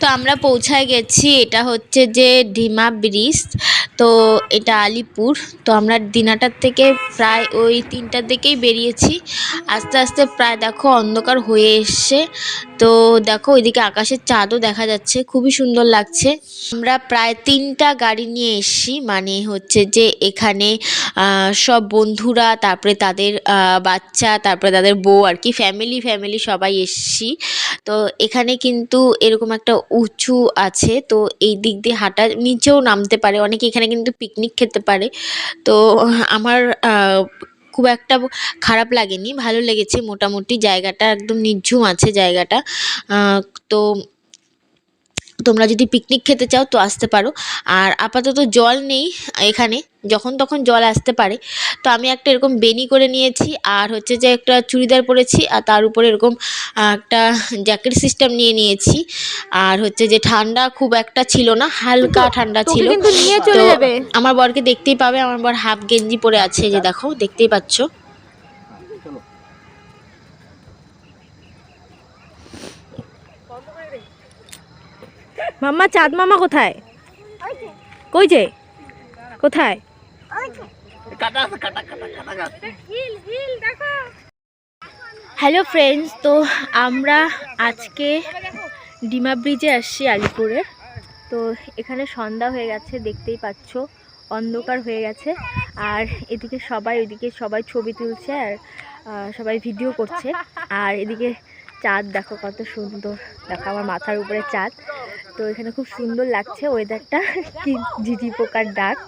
তো আমরা পৌঁছায় গেছি, এটা হচ্ছে যে ডিমা ব্রিজ, তো এটা আলিপুর, তো আমরা দিনাটার থেকে প্রায় ওই তিনটার দিকেই বেরিয়েছি। আস্তে আস্তে প্রায় দেখো অন্ধকার হয়ে এসছে তো দেখো ওইদিকে আকাশের চাঁদও দেখা যাচ্ছে, খুবই সুন্দর লাগছে। আমরা প্রায় তিনটা গাড়ি নিয়ে এসছি মানে হচ্ছে যে এখানে সব বন্ধুরা, তারপরে তাদের বাচ্চা, তারপরে তাদের বউ আর কি ফ্যামিলি ফ্যামিলি সবাই এসছি। তো এখানে কিন্তু এরকম একটা উঁচু আছে, তো এই দিক দিয়ে হাঁটা নিচেও নামতে পারে, অনেকে এখানে কিন্তু পিকনিক খেতে পারে। তো আমার খুব একটা খারাপ লাগেনি ভালো লেগেছে। মোটামুটি জায়গাটা একদম নিঝুম আছে জায়গাটা। তো তোমরা যদি পিকনিক খেতে চাও তো আসতে পারো। আর আপাতত জল নেই এখানে যখন তখন জল আসতে পারে। তো আমি একটা এরকম বেনি করে নিয়েছি আর হচ্ছে যে একটা চুড়িদার পরেছি আর তার উপরে এরকম একটা জ্যাকেট সিস্টেম নিয়ে নিয়েছি। আর হচ্ছে যে ঠান্ডা খুব একটা ছিল না হালকা ঠান্ডা ছিল। চলে যাবে। আমার বরকে দেখতেই পাবে আমার বর হাফ গেঞ্জি পরে আছে যে দেখো দেখতেই পাচ্ছ। মাম্মা চাঁদ মামা কোথায়? কই যে কোথায়? হ্যালো ফ্রেন্ডস তো আমরা আজকে ডিমা ব্রিজে আসছি আলিপুরে। তো এখানে সন্ধ্যা হয়ে গেছে দেখতেই পাচ্ছ অন্ধকার হয়ে গেছে। আর এদিকে সবাই ওইদিকে সবাই ছবি তুলছে আর সবাই ভিডিও করছে। আর এদিকে চাঁদ দেখো কত সুন্দর। দেখো আমার মাথার উপরে চাঁদ। তো এখানে খুব সুন্দর লাগছে ওয়েদারটা কি ঝিঝি পোকার ডাক।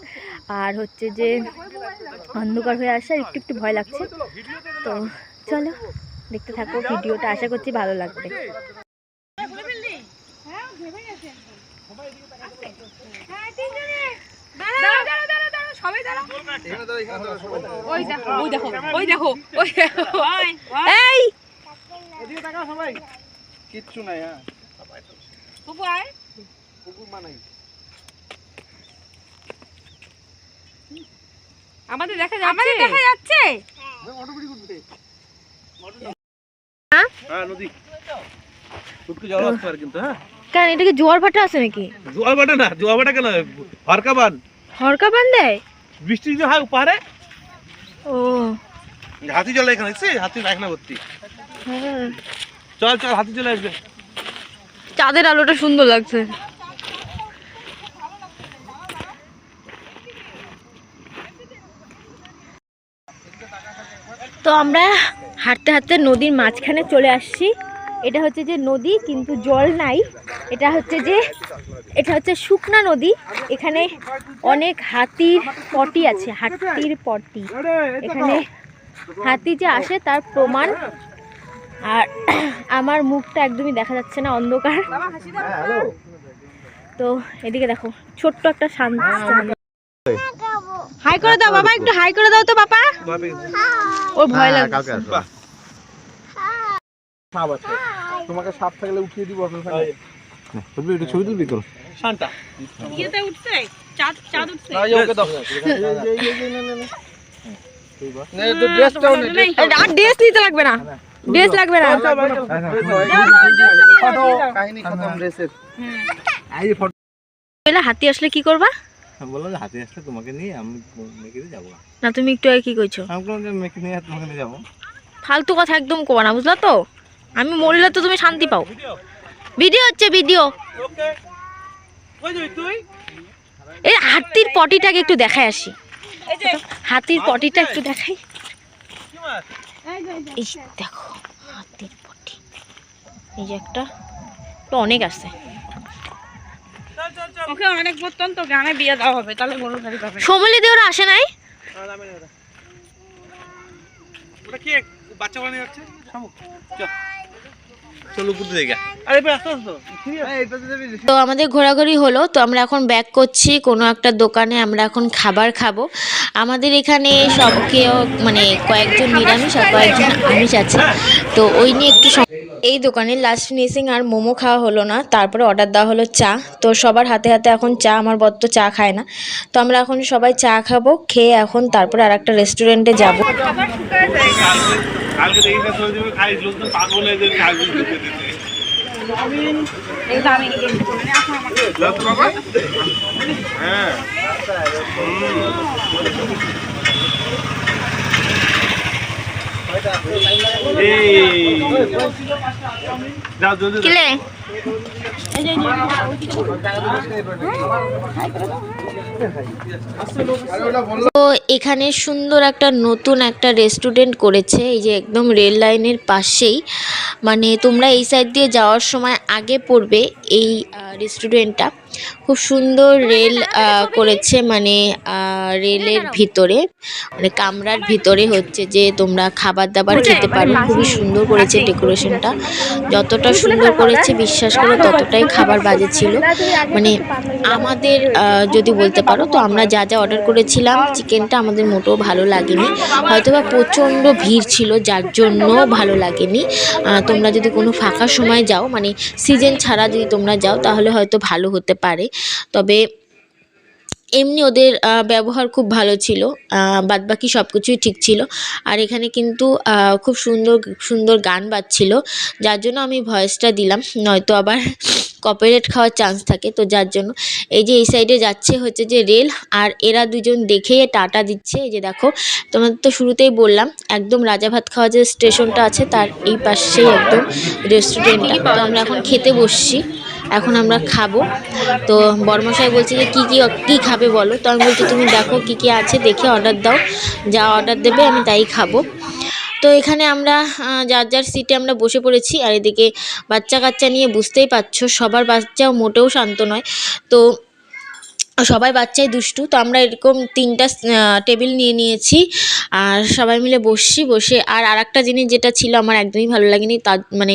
আর হচ্ছে যে অন্ধকার হয়ে আসছে আর একটু একটু ভয় লাগছে। তো চলো দেখতে থাকো ভিডিওটা। আশা করছি ভালো লাগবে। ওই দেখো ওই দেখো ওই দেখো। এই! কিচ্ছু নাই হ্যাঁ। পুকুর মানাই। আমাদের দেখা যাচ্ছে। আমাদের দেখা যাচ্ছে। অটোমেটিক উঠবে হ্যাঁ? হ্যাঁ নদী। ফুটকে জল আসতে পারে কিন্তু হ্যাঁ। কেন এটা কি জোয়ার ভাটা আছে নাকি? জোয়ার ভাটা না জোয়ার ভাটা কেন? হরকা বান। হরকা বান দেয়? বৃষ্টি যদি হয় পারে ও। হাতি চলে এখানে হাতি এখানে ভর্তি। চল চল, হাতি চলে আসবে। চাঁদের আলোটা সুন্দর লাগছে। তো আমরা হাঁটতে হাঁটতে নদীর মাঝখানে চলে আসছি। এটা হচ্ছে যে নদী, কিন্তু জল নাই। এটা হচ্ছে যে, এটা হচ্ছে শুকনা নদী। এখানে অনেক হাতির পটি আছে, হাতির পটি। এখানে হাতি যে আসে, তার প্রমাণ আর আমার মুখটা একদমই দেখা যাচ্ছে না অন্ধকার তো এদিকে দেখো ছোট্ট একটা শান্ত হাই করে দাও বাবা একটু হাই করে দাও তো বাবা ওর ভয় আছে তোমাকে সাপ থাকলে উঠিয়ে দিব আপনার সাথে তুলবি একটু ছবি তুলবি তো শান্তা ইয়েতে উঠছে চাঁদ চাঁদ উঠছে না ওকে দাও নে তো ড্রেসটাও নে আর ড্রেস নিতে লাগবে না ড্রেস লাগবে না। ফটো কাহিনী খতম। ড্রেসের। এই ফটো বলে হাতি আসলে কি করবা? বলল যে হাতে আসলে তোমাকে নিয়ে আমি না তুমি একটু আগে কি কইছো? আমি কোনো মেয়েকে নিয়ে তোমাকে নিয়ে যাব। ফালতু কথা একদম কোবা না বুঝলা তো? আমি মরলে তো তুমি শান্তি পাও। ভিডিও। হচ্ছে ভিডিও। ওকে। কই যাবি তুই? এই হাতির পটিটাকে একটু দেখাই আসি। হাতির পটিটা একটু দেখাই। এই দেখো হাতির পটি এই যে একটা তো অনেক আছে। চল চল চল। ওকে অনেক বর্তন তো গ্রামে বিয়ে দেওয়া হবে তাহলে গরু গাড়ি পাবে। সমলি দিয়ে ওরা আসে নাই? ওটা কি? বাচ্চা বানিয়ে যাচ্ছে? তো আমাদের ঘোরাঘুরি হলো তো আমরা এখন ব্যাক করছি কোনো একটা দোকানে আমরা এখন খাবার খাব। আমাদের এখানে সব কেউ মানে কয়েকজন নিরামিষ আর কয়েকজন আমিষ আছে। তো ওই নিয়ে একটু এই দোকানে লাস্ট ফিনিশিং আর মোমো খাওয়া হলো না তারপরে অর্ডার দেওয়া হলো চা। তো সবার হাতে হাতে এখন চা আমার বর তো চা খায় না। তো আমরা এখন সবাই চা খাব খেয়ে এখন তারপরে আর একটা রেস্টুরেন্টে যাব। কালকে দেখি না চলে যাবে খাই লোকজন পাগল হয়ে যাবে কালকে ঢুকে দিতে এই দামি এখন আমাকে যাও জলদি যাও। তো এখানে সুন্দর একটা নতুন একটা রেস্টুরেন্ট করেছে, এই যে একদম রেল লাইনের পাশেই। মানে তোমরা এই সাইড দিয়ে যাওয়ার সময় আগে পড়বে এই রেস্টুরেন্টটা খুব সুন্দর রেল করেছে মানে রেলের ভিতরে। মানে কামরার ভিতরে হচ্ছে যে তোমরা খাবার দাবার খেতে পারো। খুবই সুন্দর করেছে ডেকোরেশনটা। যতটা সুন্দর করেছে বিশ্বাস করে ততটাই খাবার বাজে ছিল। মানে আমাদের যদি বলতে পারো তো আমরা যা যা অর্ডার করেছিলাম চিকেনটা আমাদের মোটেও ভালো লাগেনি। হয়তোবা প্রচণ্ড ভিড় ছিল যার জন্য ভালো লাগেনি। তোমরা যদি কোনো ফাঁকা সময় যাও মানে সিজন ছাড়া যদি তোমরা যাও তাহলে হয়তো ভালো হতে পারে। তবে এমনি ওদের ব্যবহার খুব ভালো ছিল। বাদ বাকি সব কিছুই ঠিক ছিল। আর এখানে কিন্তু খুব সুন্দর সুন্দর গান বাজছিল। যার জন্য আমি ভয়েসটা দিলাম। নয়তো আবার কপিরাইট খাওয়ার চান্স থাকে। তো যার জন্য এই যে এই সাইডে যাচ্ছে হচ্ছে যে রেল আর এরা দুজন দেখে টাটা দিচ্ছে। এই যে দেখো, তোমাদের তো শুরুতেই বললাম, একদম রাজা ভাত খাওয়া যে স্টেশনটা আছে, তার এই পাশেই একদম রেস্টুরেন্টটা তো আমরা এখন খেতে বসছি। এখন আমরা খাব। তো বর্মশাই বলছে যে, কী কী কী খাবে বলো? তো আমি বলছি, তুমি দেখো কী কী আছে, দেখে অর্ডার দাও। যা অর্ডার দেবে, আমি তাই খাব। তো এখানে আমরা যার যার সিটে আমরা বসে পড়েছি। আর এদিকে বাচ্চা কাচ্চা নিয়ে বুঝতেই পারছ, সবার বাচ্চাও মোটেও শান্ত নয়। তো সবাই বাচ্চাই দুষ্টু, তো আমরা এরকম তিনটা টেবিল নিয়ে নিয়েছি। আর সবাই মিলে বসছি, বসে আর আরেকটা জিনিস যেটা ছিল আমার একদমই ভালো লাগেনি, তার মানে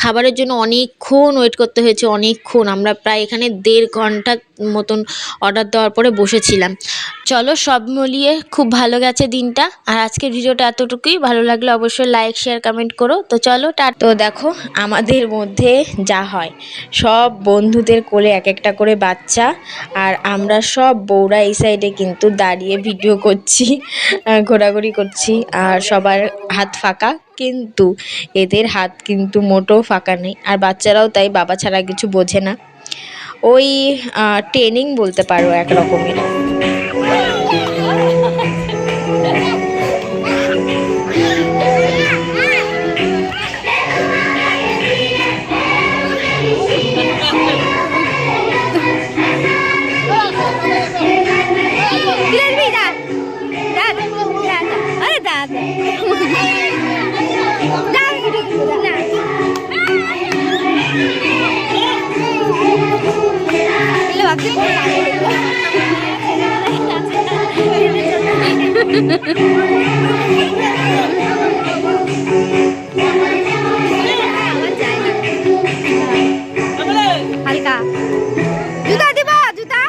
খাবারের জন্য অনেকক্ষণ ওয়েট করতে হয়েছে, অনেকক্ষণ। আমরা প্রায় এখানে দেড় ঘণ্টা মতন অর্ডার দেওয়ার পরে বসেছিলাম। চলো সব মিলিয়ে খুব ভালো গেছে দিনটা। আর আজকের ভিডিওটা এতটুকুই। ভালো লাগলে অবশ্যই লাইক শেয়ার কমেন্ট করো। তো চলো টা তো দেখো, আমাদের মধ্যে যা হয়। সব বন্ধুদের কোলে এক একটা করে বাচ্চা। আর আমরা সব বউরা এই সাইডে কিন্তু দাঁড়িয়ে ভিডিও করছি ঘোরাঘুরি করছি। আর সবার হাত ফাঁকা। কিন্তু এদের হাত কিন্তু মোটেও ফাঁকা নেই। আর বাচ্চারাও তাই, বাবা ছাড়া কিছু বোঝে না। ওই ট্রেনিং বলতে পারো এক রকমের lagi Juta tiba Juta.